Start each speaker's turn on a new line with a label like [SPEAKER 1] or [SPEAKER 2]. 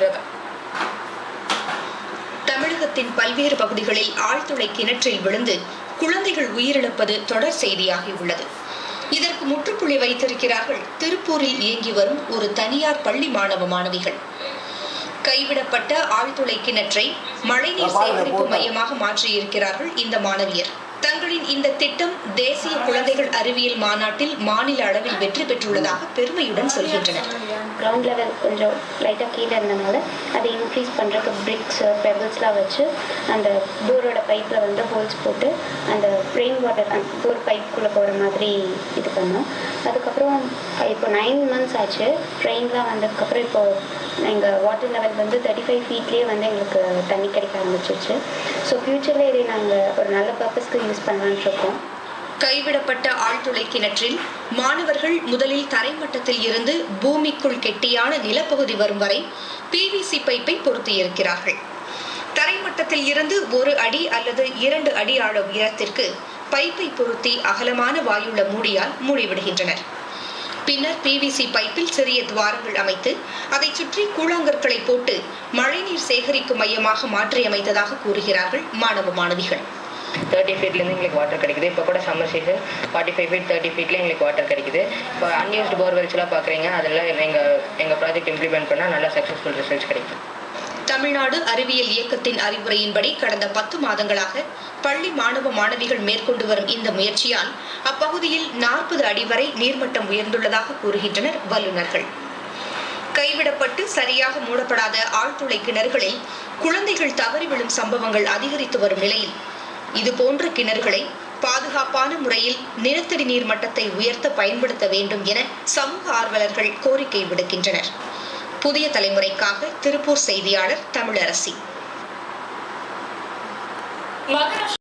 [SPEAKER 1] வருகிறது
[SPEAKER 2] தமிழகத்தின் பல்வேறு பகுதிகளில் ஆழ்துளை கிணற்றில் விழுந்து குழந்தைகள் உயிரிழப்பது தொடர் செய்தியாகியுள்ளது இதற்கு முற்றுப்புள்ளி வைத்திருக்கிறார்கள். திருப்பூரில் இயங்கி வரும் ஒரு தனியார் பள்ளி மாணவ மாணவிகள். கைவிடப்பட்ட ஆழ்துளை கிணற்றை மழைநீர் சேகரிப்பு மையமாக மாற்றியிருக்கிறார்கள் இந்த மாணவியர். தங்களின் இந்த திட்டம் தேசிய குழந்தைகள் அறிவியல் மாநாட்டில் மாநில அளவில் வெற்றி பெற்றுள்ளதாக பெருமையுடன் சொல்கின்றனர்.
[SPEAKER 3] கிரவுண்ட் லெவல் கொஞ்சம் லைட்டாக கீழே இருந்தனால அதை இன்க்ரீஸ் பண்ணுறதுக்கு பிரிக்ஸ் பெபிள்ஸ்லாம் வச்சு அந்த போரோட பைப்பில் வந்து ஹோல்ஸ் போட்டு அந்த ரெயின் வாட்டர் அந்த போர் பைப்புக்குள்ளே போகிற மாதிரி இது பண்ணோம். அதுக்கப்புறம் இப்போ நைன் மந்த்ஸ் ஆச்சு. ட்ரெயின்லாம் வந்ததுக்கப்புறம் இப்போ எங்கள் வாட்டர் லெவல் வந்து தேர்ட்டி ஃபைவ் ஃபீட்லேயே வந்து எங்களுக்கு தண்ணி கிடைக்க ஆரம்பிச்சிருச்சு. ஸோ ஃப்யூச்சரில் இதை நாங்கள் ஒரு நல்ல பர்பஸ்க்கு யூஸ் பண்ணலான்ட்டு இருக்கோம்
[SPEAKER 2] கைவிடப்பட்ட ஆழ்துளை கிணற்றில் மாணவர்கள் முதலில் தரைமட்டத்தில் இருந்து பூமிக்குள் கெட்டியான நிலப்பகுதி வரும் வரை பிவிசி பைப்பை பொருத்தியிருக்கிறார்கள் தரைமட்டத்தில் இருந்து ஒரு அடி அல்லது இரண்டு அடி ஆழ உயரத்திற்கு பைப்பை பொருத்தி அகலமான வாயுள்ள மூடியால் மூடிவிடுகின்றனர். பின்னர் பிவிசி பைப்பில் சிறிய துவாரங்கள் அமைத்து அதைச் சுற்றி கூழாங்கற்களை போட்டு மழைநீர் சேகரிக்கும் மையமாக மாற்றியமைத்ததாக கூறுகிறார்கள் மாணவ மாணவிகள்.
[SPEAKER 4] தேர்ட்டி ஃபீட்லேருந்து எங்களுக்கு வாட்டர் கிடைக்குது. இப்போ கூட summer season forty five feet thirty ஃபீட்ல எங்களுக்கு வாட்டர் கிடைக்குது. இப்போ அன்யூஸ்டு போர்வெல்ஸ்லாம் பார்க்குறீங்க அதில் எங்கள் எங்கள் ப்ராஜெக்ட் இம்ப்ளிமெண்ட் பண்ணால் நல்லா சக்ஸஸ்ஃபுல் ரிசல்ட்ஸ் கிடைக்கும்.
[SPEAKER 2] தமிழ்நாடு அறிவியல் இயக்கத்தின் அறிவுரையின்படி கடந்த பத்து மாதங்களாக பள்ளி மாணவ மாணவிகள் மேற்கொண்டு வரும் இந்த முயற்சியால் அப்பகுதியில் நாற்பது அடி வரை நீர்மட்டம் உயர்ந்துள்ளதாக கூறுகின்றனர் வல்லுநர்கள். கைவிடப்பட்டு சரியாக மூடப்படாத ஆழ்துளை கிணறுகளில் குழந்தைகள் தவறி விழும் சம்பவங்கள் அதிகரித்து வரும் நிலையில் இதுபோன்ற கிணறுகளை பாதுகாப்பான முறையில் நிலத்தடி நீர் மட்டத்தை உயர்த்த பயன்படுத்த வேண்டும் என சமூக ஆர்வலர்கள் கோரிக்கை விடுக்கின்றனர். புதிய தலைமுறைக்காக திருப்பூர் செய்தியாளர் தமிழரசி.